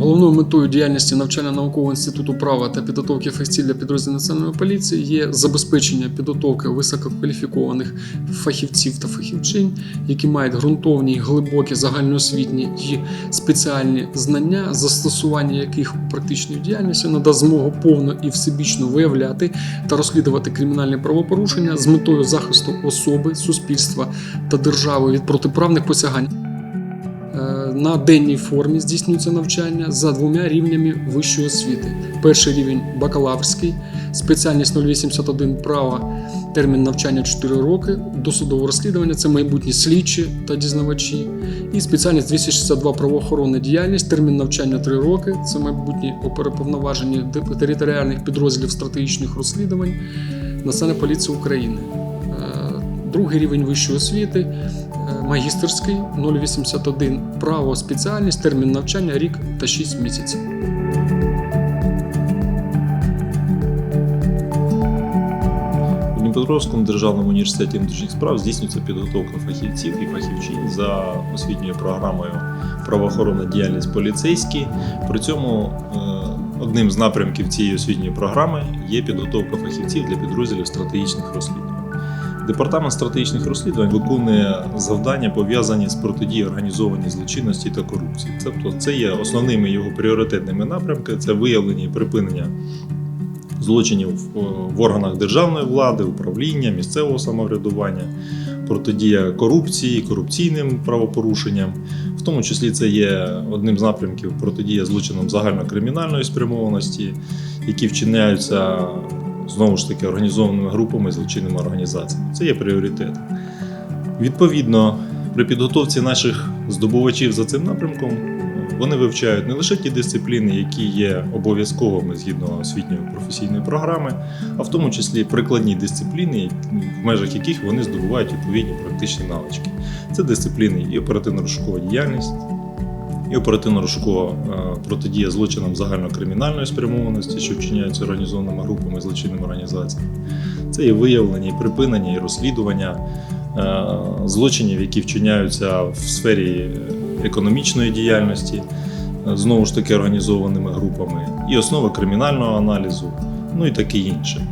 Головною метою діяльності навчально-наукового інституту права та підготовки фахівців для підрозділів національної поліції є забезпечення підготовки висококваліфікованих фахівців та фахівчинь, які мають ґрунтовні, глибокі загальноосвітні і спеціальні знання, застосування яких у практичній діяльності надасть змогу повно і всебічно виявляти та розслідувати кримінальні правопорушення з метою захисту особи, суспільства та держави від протиправних посягань. На денній формі здійснюється навчання за двома рівнями вищої освіти. Перший рівень бакалаврський, спеціальність 081 права, термін навчання 4 роки, досудове розслідування це майбутні слідчі та дізнавачі. І спеціальність 262 правоохоронна діяльність, термін навчання 3 роки, це майбутні оперуповноважені де- територіальних підрозділів стратегічних розслідувань Національної поліції України. Е, Другий рівень вищої освіти, магістерський 081 право спеціальність, термін навчання рік та 6 місяців. У Дніпропетровському державному університеті внутрішніх справ здійснюється підготовка фахівців і фахівчинь за освітньою програмою правоохоронна діяльність поліцейські. При цьому е, одним з напрямків цієї освітньої програми є підготовка фахівців для підрозділів стратегічних розслідувань. Департамент стратегічних розслідувань виконує завдання пов'язані з протидією організованій злочинності та корупції. Тобто, це є основними його пріоритетними напрямками: це виявлення і припинення злочинів в- в органах державної влади, управління, місцевого самоврядування, протидія корупції, корупційним правопорушенням. В тому числі це є одним з напрямків протидія злочинам загальнокримінальної спрямованості, які вчиняються знову ж таки організованими групами, злочинними організаціями. Це є пріоритет. Відповідно, при підготовці наших здобувачів за цим напрямком вони вивчають не лише ті дисципліни, які є обов'язковими згідно освітньої професійної програми, а в тому числі прикладні дисципліни, в межах яких вони здобувають відповідні практичні навички. Це дисципліни і оперативно-розшукова діяльність, і оперативно-розшукова е, протидія злочинам загальнокримінальної спрямованості, що вчиняються організованими групами злочинними організаціями. Це і виявлення, і припинення, і розслідування е, злочинів, які вчиняються в сфері е, економічної діяльності, знову ж таки організованими групами, і основи кримінального аналізу, ну і таке інше.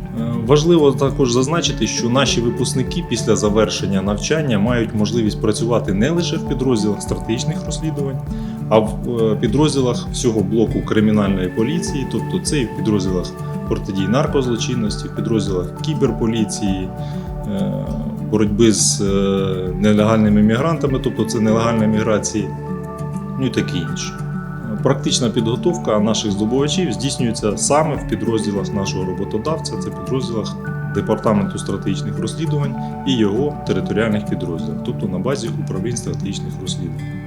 Важливо також зазначити, що наші випускники після завершення навчання мають можливість працювати не лише в підрозділах стратегічних розслідувань, а в е, підрозділах всього блоку кримінальної поліції, тобто це і в підрозділах протидії наркозлочинності, в підрозділах кіберполіції, е, боротьби з е, нелегальними мігрантами, тобто це нелегальна міграція, ну і таке інше. Практична підготовка наших здобувачів здійснюється саме в підрозділах нашого роботодавця, це підрозділах Департаменту стратегічних розслідувань і його територіальних підрозділах, тобто на базі управлінь стратегічних розслідувань.